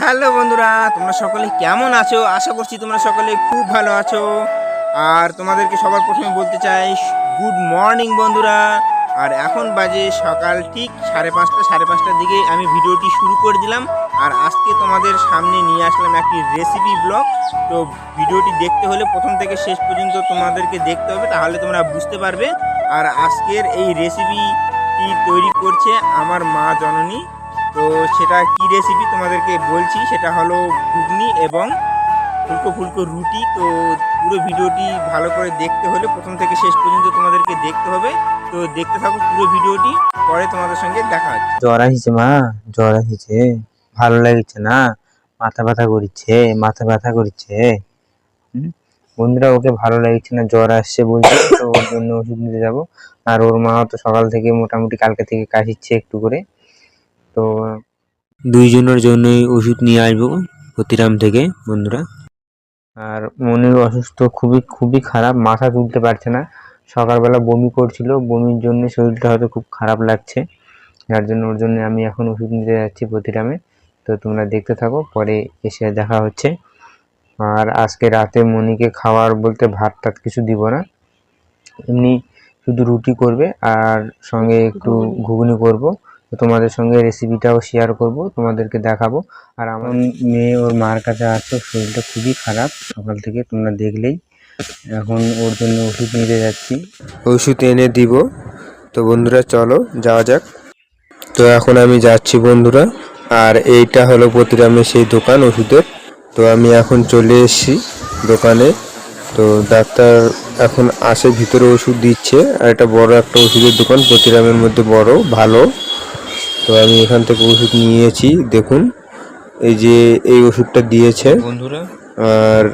Hello বন্ধুরা, তোমরা সকলে কেমন আছো? আশা করছি তোমরা সকলে খুব ভালো আছো। আর তোমাদেরকে সবার প্রথমে বলতে চাই, গুড মর্নিং বন্ধুরা। আর এখন বাজে সকাল, ঠিক সাড়ে পাঁচটা, সাড়ে পাঁচটার দিকে আমি ভিডিওটি শুরু করে দিলাম। আর আজকে তোমাদের সামনে নিয়ে আসলাম একটি রেসিপি ব্লগ তো ভিডিওটি দেখতে হলে প্রথম থেকে শেষ পর্যন্ত তোমাদেরকে দেখতে হবে, তাহলে তোমরা বুঝতে পারবে। আর আজকের এই রেসিপিটি তৈরি করছে আমার মা জননী। তো সেটা কি রেসিপি তোমাদেরকে বলছি, সেটা হলো ঘুগনি এবং ফুলকো ফুলকো রুটি। তো পুরো ভিডিওটি ভালো করে দেখতে হলে প্রথম থেকে শেষ পর্যন্ত তোমাদেরকে দেখতে হবে। তো দেখতে থাকো পুরো ভিডিওটি, পরে তোমাদের সঙ্গে দেখা হচ্ছে। জ্বর আসছে মা, জ্বর আসিছে। ভালো লাগছে না? মাথা ব্যথা করছে, মাথা ব্যথা করছে? বন্ধুরা, ওকে ভালো লাগছে না, জ্বর আসছে বলছে, তো ওর জন্য ওষুধ নিতে যাব। আর ওর মা তো সকাল থেকে মোটামুটি কালকে থেকে কাশিচ্ছে একটু করে। তো, দুইজনের জন্যই ওষুধ নিয়ে আসব প্রতিরাম থেকে, বন্ধুরা। আর মনির অসুস্থ, খুবই খুবই খারাপ, মাথা তুলতে পারছে না। সকালবেলা বমি করছিল, বমির জন্য শরীরটা হয়তো খুব খারাপ লাগছে। যার জন্য, ওর জন্য আমি এখন ওষুধ নিতে যাচ্ছি প্রতিরামে। তো তোমরা দেখতে থাকো, পরে এসে দেখা হচ্ছে। আর আজকে রাতে মনিকে খাওয়ার বলতে ভাত টাত কিছু দিব না। এমনি শুধু রুটি করবে, আর সঙ্গে একটু ঘুগনি করব। তোমাদের সঙ্গে রেসিপিটাও শেয়ার করব তোমাদেরকে দেখাবো। আর আমার মেয়ে ওর মার কাছে আসছে শরীরটা খুবই খারাপ। সকাল থেকে তোমরা দেখলেই এখন ওর জন্য ওষুধ নিতে যাচ্ছি। ওষুধ এনে দিব। তো বন্ধুরা চলো যাওয়া যাক। তো এখন আমি যাচ্ছি বন্ধুরা আর এইটা হলো প্রতিরামের সেই দোকান ওষুধের। তো আমি এখন চলে এসেছি দোকানে। তো ডাক্তার এখন আসে ভিতরে ওষুধ দিচ্ছে। আর এটা বড় একটা ওষুধের দোকান প্রতিরামের মধ্যে বড় ভালো। তো আমি এখান থেকে ওষুধ নিয়েছি দেখুন। এই যে এই ওষুধটা দিয়েছে। বন্ধুরা। আর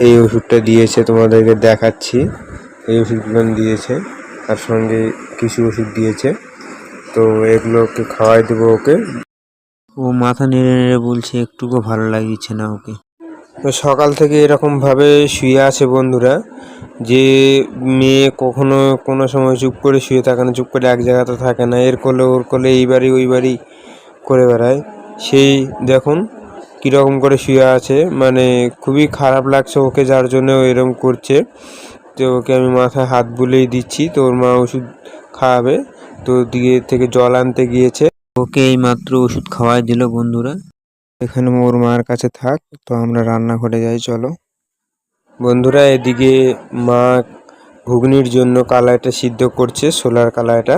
এই ওষুধটা দিয়েছে তোমাদেরকে দেখাচ্ছি। এই ওষুধগুলো দিয়েছে তার সঙ্গে কিছু ওষুধ দিয়েছে। তো এগুলোকে খাওয়াই দেবো ওকে। ও মাথা নেড়ে নেড়ে বলছে একটুকু ভালো লাগছে না ওকে। তো সকাল থেকে এরকমভাবে শুয়ে আছে বন্ধুরা। যে মেয়ে কখনো কোনো সময় চুপ করে শুয়ে থাকে না, চুপ করে এক জায়গাতে থাকে না, এর কোলে ওর কোলে এই বাড়ি, ওই বাড়ি করে বেড়ায়। সেই দেখুন কীরকম করে শুয়ে আছে মানে খুবই খারাপ লাগছে ওকে, যার জন্য এরকম করছে। তো ওকে আমি মাথায় হাত বুলিয়ে দিচ্ছি, তো ওর মা ওষুধ খাওয়াবে, তো দিয়ে থেকে জল আনতে গিয়েছে। ওকে এই মাত্র ওষুধ খাওয়াই দিল বন্ধুরা। এখানে ওর মার কাছে থাক, তো আমরা রান্নাঘরে যাই, চলো। বন্ধুরা, এদিকে মা ঘুগনির জন্য কালাইটা সিদ্ধ করছে সোলার কালাইটা।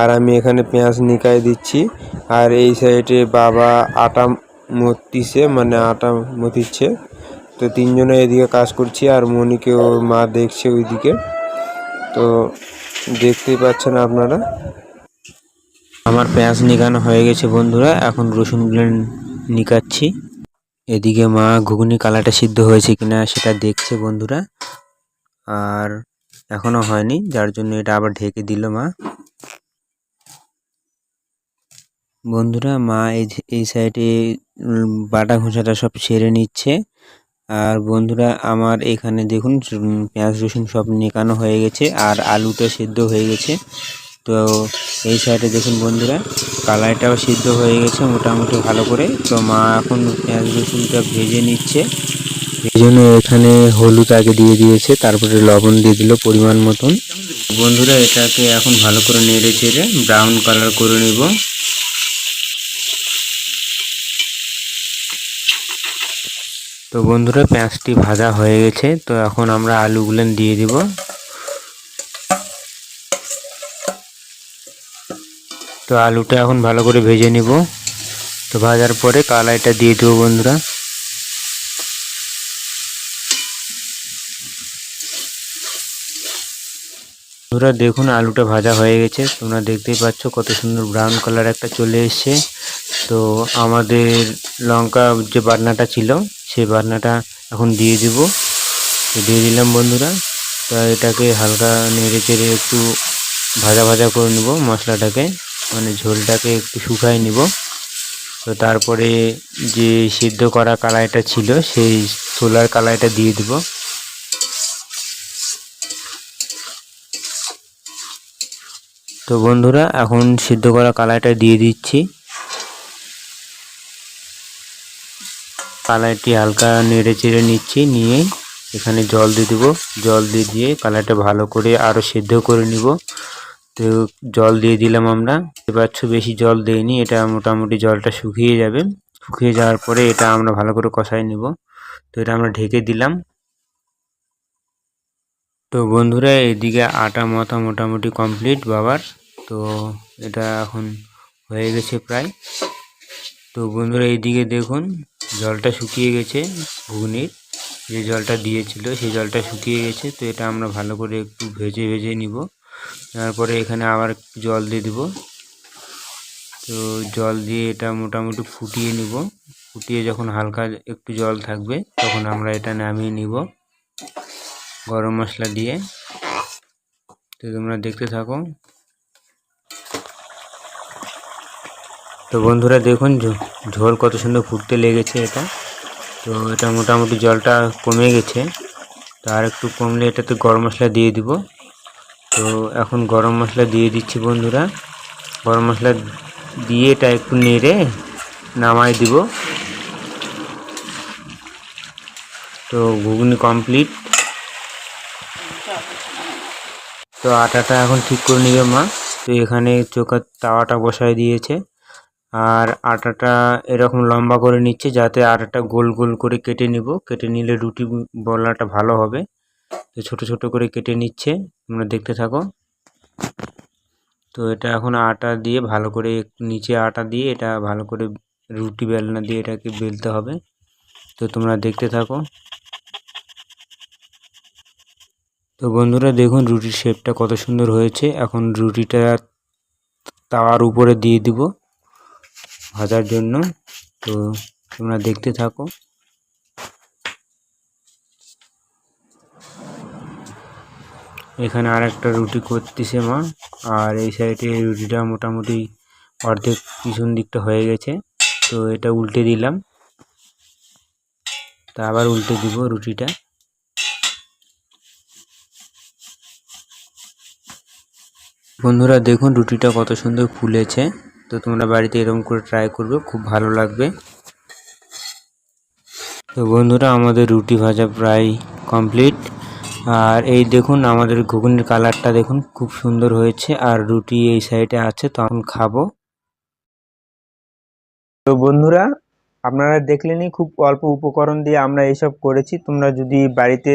আর আমি এখানে পেঁয়াজ নিকায় দিচ্ছি। আর এই সাইডে বাবা আটা মতিছে মানে আটা মতিচ্ছে। তো তিনজনে এদিকে কাজ করছি, আর মনিকে ওর মা দেখছে ওইদিকে। তো দেখতেই পাচ্ছেন আপনারা। আমার পেঁয়াজ নিকানো হয়ে গেছে বন্ধুরা, এখন রসুনগুলো নিকাচ্ছি। এদিকে মা ঘুগনি কালাটা সিদ্ধ হয়েছে কিনা সেটা দেখছে বন্ধুরা। আর এখনও হয়নি, যার জন্য এটা আবার ঢেকে দিল মা। বন্ধুরা, মা এই সাইডে বাটা ঘষাটা সব সেরে নিচ্ছে। আর বন্ধুরা, আমার এখানে দেখুন পেঁয়াজ রসুন সব নেকানো হয়ে গেছে, আর আলুটা সেদ্ধ হয়ে গেছে। তো এই সাইডে দেখুন বন্ধুরা, কালাইটাও সিদ্ধ হয়ে গেছে মোটামুটি ভালো করে। তো মা এখন পেঁয়াজ রসুনটা ভেজে নিচ্ছে। এই জন্য এখানে হলুদ আগে দিয়ে দিয়েছে, তারপরে লবণ দিয়ে দিল পরিমাণ মতন। বন্ধুরা এটাকে এখন ভালো করে নেড়ে চেড়ে ব্রাউন কালার করে নেব। তো বন্ধুরা পেঁয়াজটি ভাজা হয়ে গেছে, তো এখন আমরা আলুগুলো দিয়ে দিব। তো আলুটা এখন ভালো করে ভেজে নিব। তো ভাজার পরে কালাইটা দিয়ে দেবো বন্ধুরা। বন্ধুরা, দেখুন আলুটা ভাজা হয়ে গেছে। তোমরা দেখতেই পাচ্ছ কত সুন্দর ব্রাউন কালার একটা চলে এসছে। তো আমাদের লঙ্কা যে বাটনাটা ছিল, সেই বাটনাটা এখন দিয়ে দিব। দিয়ে দিলাম বন্ধুরা। তো এটাকে হালকা নেড়ে চেড়ে একটু ভাজা ভাজা করে নেব মশলাটাকে। মানে ঝোলটাকে একটু শুকাই নিব। তো তারপরে যে সিদ্ধ করা কালাইটা ছিল, সেই ছোলার কালাইটা দিয়ে দিব। তো বন্ধুরা, এখন সিদ্ধ করা কালাইটা দিয়ে দিচ্ছি। কালাইটি হালকা নেড়ে চেড়ে নিচ্ছি, নিয়ে এখানে জল দিয়ে দেবো। জল দিয়ে দিয়ে কালাইটা ভালো করে আরও সেদ্ধ করে নিব। তো জল দিয়ে দিলাম আমরা। এবার বেশি জল দেইনি, এটা মোটামুটি জলটা শুকিয়ে যাবে। শুকিয়ে যাওয়ার পরে এটা আমরা ভালো করে কষাই নিব। তো এটা আমরা ঢেকে দিলাম। তো বন্ধুরা, এদিকে আটা মাথা মোটামুটি কমপ্লিট বাবার। তো এটা এখন হয়ে গেছে প্রায়। তো বন্ধুরা, এইদিকে দেখুন, জলটা শুকিয়ে গেছে ঘুগনির। যে জলটা দিয়েছিল সেই জলটা শুকিয়ে গেছে। তো এটা আমরা ভালো করে একটু ভেজে ভেজে নিব। তারপরে এখানে আবার জল দিয়ে দিব। তো জল দিয়ে এটা মোটামুটি ফুটিয়ে নিব। ফুটিয়ে যখন হালকা একটু জল থাকবে, তখন আমরা এটা নামিয়ে নিব গরম মশলা দিয়ে। তো তোমরা দেখতে থাকো। তো বন্ধুরা দেখুন ঝোল কত সুন্দর ফুটতে লেগেছে এটা। তো এটা মোটামুটি জলটা কমে গেছে। তো আর একটু কমলে এটাতে গরম মশলা দিয়ে দিব। তো এখন গরম মশলা দিয়ে দিচ্ছি বন্ধুরা। গরম মশলা দিয়ে এটা একটু নেড়ে নামাই দিব। তো ঘুগনি কমপ্লিট তো আটাটা এখন ঠিক করে নিবে মা। তো এখানে চোখার তাওয়াটা বসায় দিয়েছে। আর আটাটা এরকম লম্বা করে নিচ্ছে যাতে আটাটা গোল গোল করে কেটে নিব। কেটে নিলে রুটি বলাটা ভালো হবে। তো ছোট ছোট করে কেটে নিচ্ছে, তোমরা দেখতে থাকো। তো এটা এখন আটা দিয়ে ভালো করে নিচে আটা দিয়ে এটা ভালো করে রুটি বেলনা দিয়ে এটাকে বেলতে হবে। তো তোমরা দেখতে থাকো। তো বন্ধুরা দেখুন রুটির শেপটা কত সুন্দর হয়েছে। এখন রুটিটা তাওয়ার উপরে দিয়ে দিব ভাজার জন্য। তো তোমরা দেখতে থাকো। এখানে আর একটা রুটি করতেছে মা। আর এই সাইডে রুটিটা মোটামুটি অর্ধেক পিছন দিকটা হয়ে গেছে। তো এটা উল্টে দিলাম। তা আবার উল্টে দিব রুটিটা। বন্ধুরা, দেখুন রুটিটা কত সুন্দর ফুলেছে। তো তোমরা বাড়িতে এরকম করে ট্রাই করবে, খুব ভালো লাগবে। তো বন্ধুরা, আমাদের রুটি ভাজা প্রায় কমপ্লিট আর এই দেখুন আমাদের ঘুগনির কালারটা দেখুন খুব সুন্দর হয়েছে আর রুটি এই সাইডে আছে তখন খাব। তো বন্ধুরা আপনারা দেখলেনই খুব অল্প উপকরণ দিয়ে আমরা এইসব করেছি তোমরা যদি বাড়িতে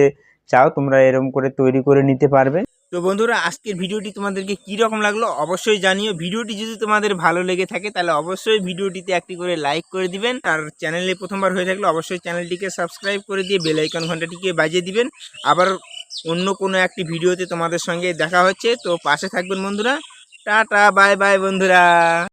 চাও তোমরা এরকম করে তৈরি করে নিতে পারবে। তো বন্ধুরা আজকের ভিডিওটি তোমাদেরকে কী রকম লাগল অবশ্যই জানিও। ভিডিওটি যদি তোমাদের ভালো লেগে থাকে তাহলে অবশ্যই ভিডিওটিতে একটি করে লাইক করে দিবেন। আর চ্যানেলে প্রথমবার হয়ে থাকলে অবশ্যই চ্যানেলটিকে সাবস্ক্রাইব করে দিয়ে বেল আইকন ঘন্টাটিকে বাজিয়ে দিবেন। আবার অন্য কোনো একটি ভিডিওতে তোমাদের সঙ্গে দেখা হচ্ছে। তো পাশে থাকবেন বন্ধুরা। টাটা, বাই বাই বন্ধুরা।